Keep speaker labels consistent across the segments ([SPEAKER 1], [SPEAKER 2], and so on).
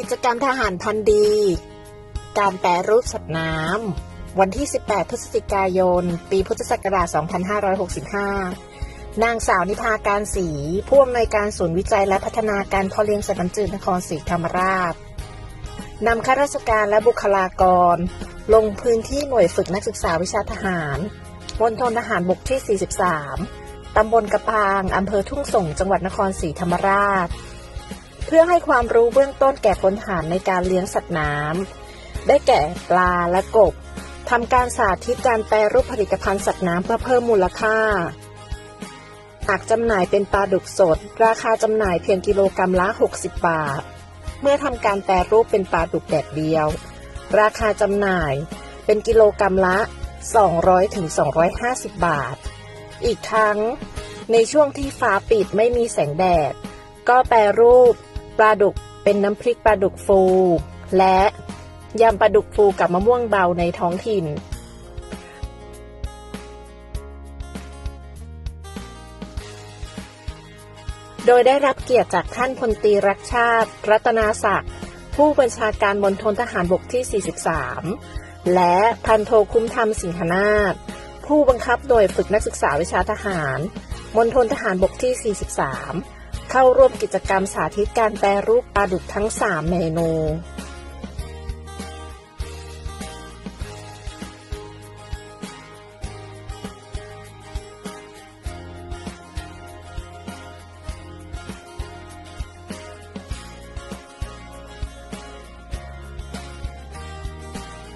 [SPEAKER 1] กิจกรรมทหารพันธ์ดี การแปรรูปสัตว์น้ำ วันที่ 18 พฤศจิกายน ปีพุทธศักราช 2565 นางสาวนิพาการศรีผู้อำนวยการศูนย์วิจัยและพัฒนาการพาะเลี้ยงสัตว์น้ำจืดนครศรีธรรมราชนำข้าราชการและบุคลากร ลงพื้นที่หน่วยฝึกนักศึกษาวิชาทหารมณฑลทหารบกที่ 43 ตำบลกระปาง อำเภอทุ่งสง จังหวัดนครศรีธรรมราช เพื่อให้ความรู้เบื้องต้นแก่พลทหารในการเลี้ยงสัตว์น้ำได้แก่ปลาและกบทำการสาธิตการแปรรูปผลิตภัณฑ์สัตว์น้ำเพื่อเพิ่มมูลค่า หากจำหน่ายเป็นปลาดุกสด ราคาจำหน่ายเพียงกิโลกรรัมละ 60 บาท เมื่อทำการแปรรูปเป็นปลาดุกแดดเดียว ราคาจำหน่ายเป็นกิโลกรรัมละ 200ถึงบาท อีกทั้งในช่วงที่ฟ้าปิดไม่มีแสงแดด ก็แปรรูป ปลาดุกเป็นน้ำพริกปลาดุกฟู และยำปลาดุกฟูกับมะม่วงเบาในท้องถิ่น โดยได้รับเกียรติจากท่านพลตรีรักชาติ รัตนาศักดิ์ผู้บัญชาการมณฑลทหารบกที่ 43 และพันโทคุ้มธรรมสิงหนาถผู้บังคับหน่วยฝึกนักศึกษาวิชาทหารมณฑลทหารบกที่ 43 เข้าร่วมกิจกรรมสาธิตการแปรรูปปลาดุกทั้ง 3 เมนู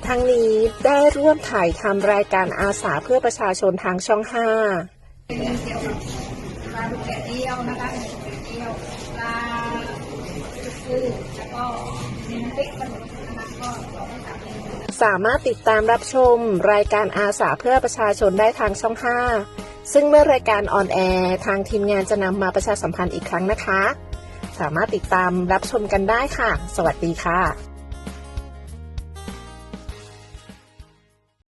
[SPEAKER 1] ทั้งนี้ได้ร่วมถ่ายทำรายการอาสาเพื่อประชาชนทางช่อง 5
[SPEAKER 2] ก็มีน้ำพริกปลาดุกนะคะก็สองสามเมนู
[SPEAKER 1] สามารถติดตามรับชมรายการอาสาเพื่อประชาชนได้ทางช่อง 5 ซึ่งเมื่อรายการออนแอร์ทางทีมงานจะนำมาประชาสัมพันธ์อีกครั้งนะคะ สามารถติดตามรับชมกันได้ค่ะ สวัสดีค่ะ